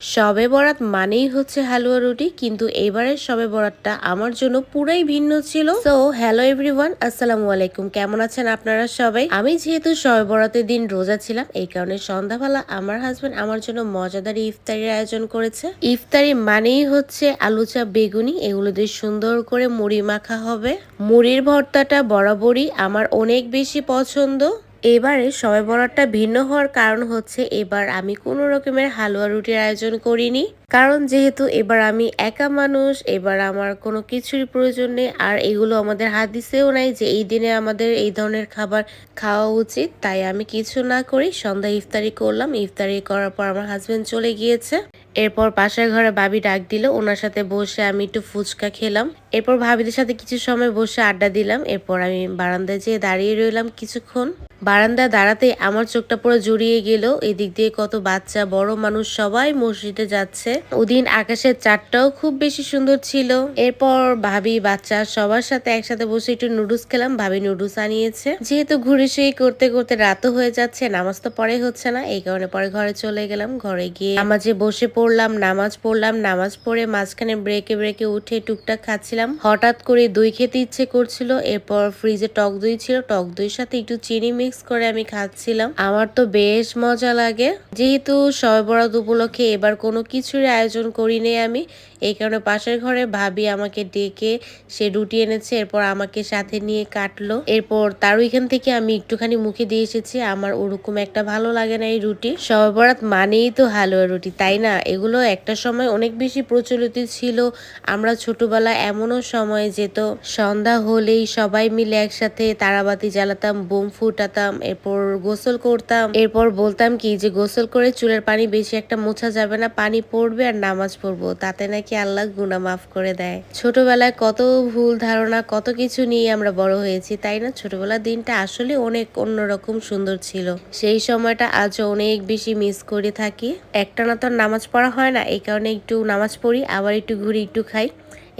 শবে বরাত মানেই হচ্ছে হালুয়া রুটি, কিন্তু এবারের শবে বরাতটা আমার জন্য পুরাই ভিন্ন ছিল। তো হ্যালো এভরিওয়ান আসসালামু আলাইকুম। কেমন আছেন আপনারা সবাই? আমি যেহেতু শবে বরাতের দিন রোজা ছিলাম, এই কারণে সন্ধ্যাবেলা আমার হাজবেন্ড আমার জন্য মজাদার ইফতারির আয়োজন করেছে। ইফতারি মানেই হচ্ছে আলু চা বেগুনি, এগুলো দিয়ে সুন্দর করে মুড়ি মাখা হবে। মুড়ির ভর্তাটা বরাবরই আমার অনেক বেশি পছন্দ। এবারে সবাই বরাতটা ভিন্ন হওয়ার কারণ হচ্ছে এবার আমি কোনো রকমের হালুয়া রুটির আয়োজন করিনি। কারণ যেহেতু এবার আমি একা মানুষ, এবার আমার কোনো কিছুরই প্রয়োজন নেই। আর এগুলো আমাদের হাত হাদিসেও নাই যে এই দিনে আমাদের এই ধরনের খাবার খাওয়া উচিত। তাই আমি কিছু না করি সন্ধ্যা ইফতারি করলাম। ইফতারি করার পর আমার হাজবেন্ড চলে গিয়েছে। এরপর পাশের ঘরে ভাবি ডাক দিল। ওনার সাথে বসে আমি একটু ফুচকা খেলাম। এরপর ভাবিদের সাথে কিছু সময় বসে আড্ডা দিলাম। এরপর আমি বারান্দায় যেয়ে দাঁড়িয়ে রইলাম কিছুক্ষণ। বারান্দায় দাঁড়াতে আমার চোখটা পুরো জুড়িয়ে গেল। এদিক দিয়ে কত বাচ্চা, বড় মানুষ সবাই মসজিদে যাচ্ছে। ওদিন আকাশের চারটাও খুব বেশি সুন্দর ছিল। এরপর ভাবি, বাচ্চা সবার সাথে একসাথে বসে একটু নুডলস খেলাম। ভাবি নুডলস আনিয়েছে। যেহেতু ঘুরে সেই করতে করতে রাতও হয়ে যাচ্ছে, নামাজ তো পরে হচ্ছে না। এই কারণে পরে ঘরে চলে গেলাম। ঘরে গিয়ে নামাজে বসে পড়লাম, নামাজ পড়লাম। নামাজ পড়ে মাঝখানে ব্রেকে ব্রেকে উঠে টুকটাক খাচ্ছিলাম। হঠাৎ করে দই খেতে ইচ্ছে করছিল। এরপর ফ্রিজে টক দই ছিল। টক দইয়ের সাথে একটু চিনি মিক্স করে আমি খাচ্ছিলাম। আমার তো বেশ মজা লাগে। যেহেতু বরাত উপলক্ষে এবার কোনো কিছুর আয়োজন করিনি আমি, এই কারণে পাশের ঘরে ভাবি আমাকে ডেকে সে রুটি এনেছে, এরপর আমাকে সাথে নিয়ে কাটলো। এরপর তার ওইখান থেকে আমি একটুখানি মুখে দিয়ে এসেছি, আমার ওরকম একটা ভালো লাগে না এই রুটি। শবে বরাত মানেই তো হালুয়া রুটি, তাই না? এগুলো একটা সময় অনেক বেশি প্রচলিত ছিল। আমরা ছোটবেলা এমনও সময় যেত, সন্ধ্যা হলেই সবাই মিলে একসাথে তারাবাতি জ্বালাতাম, বোম ফুটাতাম এরপর গোসল করতাম। এরপর বলতাম কি যে, গোসল করে চুলের পানি বেশি একটা মোছা যাবে না, পানি পড়বে আর নামাজ পড়ব, তাতে নাকি আল্লাহ গুনা মাফ করে দেয়। ছোটবেলায় কত ভুল ধারণা, কত কিছু নিয়ে আমরা বড় হয়েছি, তাই না? ছোটবেলার দিনটা আসলে অনেক অন্যরকম সুন্দর ছিল। সেই সময়টা আজও অনেক বেশি মিস করে থাকি। একটা না তো নামাজ পড়া হয় না, এই কারণে একটু নামাজ পড়ি, আবার একটু ঘুরি, একটু খাই।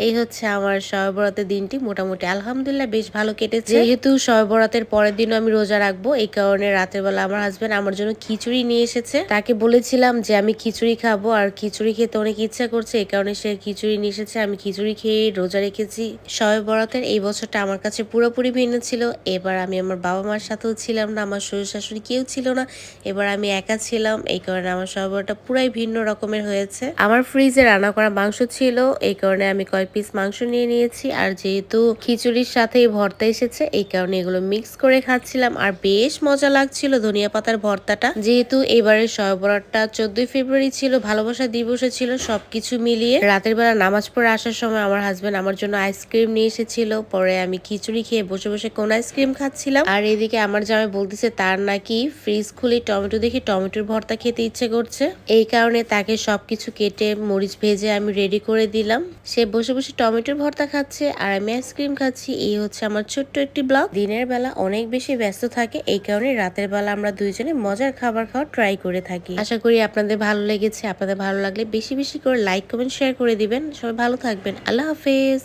এই হচ্ছে আমার শবে বরাতের দিনটি। মোটামুটি আলহামদুলিল্লাহ বেশ ভালো কেটেছে। যেহেতু শবে বরাতের পরের দিনও আমি রোজা রাখব, এই কারণে রাতের বেলা আমার হাজবেন্ড আমার জন্য খিচুড়ি নিয়ে এসেছে। তাকে বলেছিলাম যে, আমি খিচুড়ি খাব আর খিচুড়ি খেতে অনেক ইচ্ছা করছে, এই কারণে সে খিচুড়ি নিয়ে এসেছে। আমি খিচুড়ি খেয়ে রোজা রেখেছি। শবে বরাতের এই বছরটা আমার কাছে পুরোপুরি ভিন্ন ছিল। এবার আমি আমার বাবা মার সাথেও ছিলাম না, আমার শ্বশুর শাশুড়ি কেউ ছিল না। এবার আমি একা ছিলাম, এই কারণে আমার শবে পুরাই ভিন্ন রকমের হয়েছে। আমার ফ্রিজে রান্না করা মাংস ছিল, এই কারণে আমি কয়েক পিস মাংস নিয়ে নিয়েছি। আর যেহেতু খিচুড়ির সাথে ভর্তা এসেছে, এই কারণে এগুলো মিক্স করে খাচ্ছিলাম। আর বেশ মজা লাগছিল ধনিয়া পাতার ভর্তাটা। যেহেতু এবারের সয়বরাতটা চোদ্দই ফেব্রুয়ারি ছিল, ভালোবাসা দিবসে ছিল, সবকিছু মিলিয়ে রাতের বেলা নামাজ পড়ে আসার সময় আমার হাজবেন্ড আমার জন্য আইসক্রিম নিয়ে এসেছিল। পরে আমি খিচুড়ি খেয়ে বসে বসে কোন আইসক্রিম খাচ্ছিলাম। আর এদিকে আমার জামাই বলতেছে, তার নাকি ফ্রিজ খুলে টমেটো দেখে টমেটোর ভর্তা খেতে ইচ্ছে করছে। এই কারণে তাকে সবকিছু কেটে মরিচ ভেজে আমি রেডি করে দিলাম। সে বসে বসে টমেটোর ভর্তা খাচ্ছে আর আমি আইসক্রিম খাচ্ছি। এই হচ্ছে আমার ছোট্ট একটি ব্লগ। দিনের বেলা অনেক বেশি ব্যস্ত থাকে, এই কারণে রাতের বেলা আমরা দুইজনে মজার খাবার খাওয়া ট্রাই করে থাকি। আশা করি আপনাদের ভালো লেগেছে। আপনাদের ভালো লাগলে বেশি বেশি করে লাইক কমেন্ট শেয়ার করে দিবেন। সবাই ভালো থাকবেন। আল্লাহ হাফেজ।